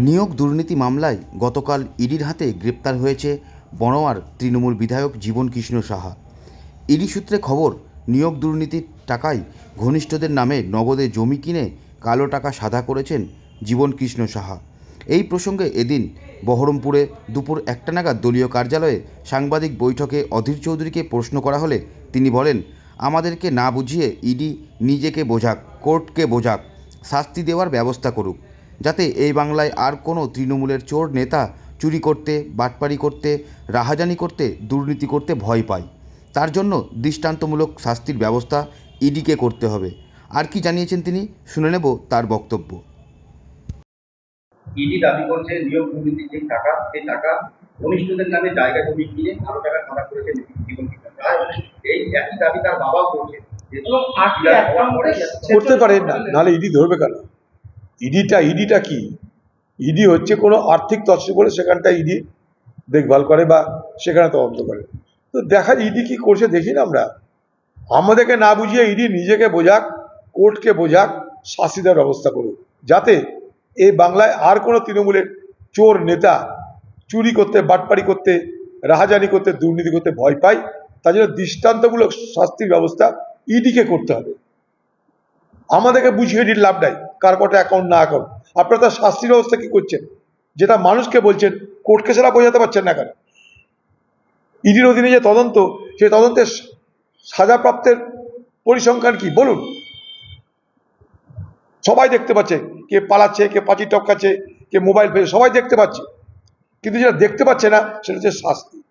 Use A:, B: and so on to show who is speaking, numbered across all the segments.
A: নিয়োগ দুর্নীতি মামলায় গতকাল ইডির হাতে গ্রেপ্তার হয়েছে বনোয়ার তৃণমূল বিধায়ক জীবন কৃষ্ণ সাহা। ইডি সূত্রে খবর, নিয়োগ দুর্নীতির টাকায় ঘনিষ্ঠদের নামে নগদে জমি কিনে কালো টাকা সাদা করেছেন জীবন কৃষ্ণ সাহা। এই প্রসঙ্গে এদিন বহরমপুরে দুপুর একটা নাগাদ দলীয় কার্যালয়ে সাংবাদিক বৈঠকে অধীর চৌধুরীকে প্রশ্ন করা হলে তিনি বলেন, আমাদেরকে না বুঝিয়ে ইডি নিজেকে বোঝাক, কোর্টকে বোঝাক, শাস্তি দেওয়ার ব্যবস্থা করুক। যাতে এই বাংলায় আর কোনো তৃণমূলের চোর নেতা চুরি করতে বাটপারি করতে রাহাজানি করতে দুর্নীতি করতে ভয় পায়। তার জন্য দৃষ্টান্তমূলক শাস্তির ব্যবস্থা ইডিকে করতে হবে। আর কি জানিয়েছেন তিনি? শুনে নেব তার বক্তব্য।
B: ইডি দাবি করছে নিয়োগ দুর্নীতির যে টাকা সেই টাকা ঘনিষ্ঠদের নামে জায়গা জমি কিনে আরও টাকা খাতা করেছেন জীবন এই একই দাবি তার বাবাও করছে।
C: করতে পারে না নাহলে ইডি ধরবে কেন? ইডিটা ইডিটা কি? ইডি হচ্ছে কোনো আর্থিক তৎস করে সেখানটা ইডি দেখভাল করে বা সেখানে তদন্ত করে। তো দেখা ইডি কি করছে দেখি না আমরা। আমাদেরকে না বুঝিয়ে ইডি নিজেকে বোঝাক, কোর্টকে বোঝাক, শাস্তি দেওয়ার ব্যবস্থা করুক। যাতে এই বাংলায় আর কোনো তৃণমূলের চোর নেতা চুরি করতে, বাটপারি করতে, রাহাজানি করতে, দুর্নীতি করতে ভয় পায়, তার জন্য দৃষ্টান্তমূলক শাস্তির ব্যবস্থা ইডিকে করতে হবে। আমাদেরকে বুঝিয়ে দিন লাভ নাই। কার কটা অ্যাকাউন্ট না অ্যাকাউন্ট আপনারা তার শাস্তির ব্যবস্থা কি করছেন? যেটা মানুষকে বলছেন কোর্টকে সেটা বোঝাতে পারছেন না কেন? ইডির অধীনে যে তদন্ত, সেই তদন্তের সাজাপ্রাপ্তের পরিসংখ্যান কি? বলুন। সবাই দেখতে পাচ্ছে, কে পালাচ্ছে, কে পাঁচি টপকাচ্ছে, কে মোবাইল ফেলে, সবাই দেখতে পাচ্ছে। কিন্তু যেটা দেখতে পাচ্ছে না, সেটা হচ্ছে শাস্তি।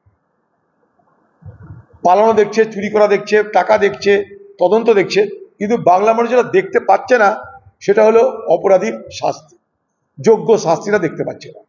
C: পালানো দেখছে, চুরি করা দেখছে, টাকা দেখছে, তদন্ত দেখছে, কিন্তু বাংলা মানুষ যেটা দেখতে পাচ্ছে না সেটা হলো অপরাধীর শাস্তি যোগ্য শাস্তিটা দেখতে পাচ্ছে না।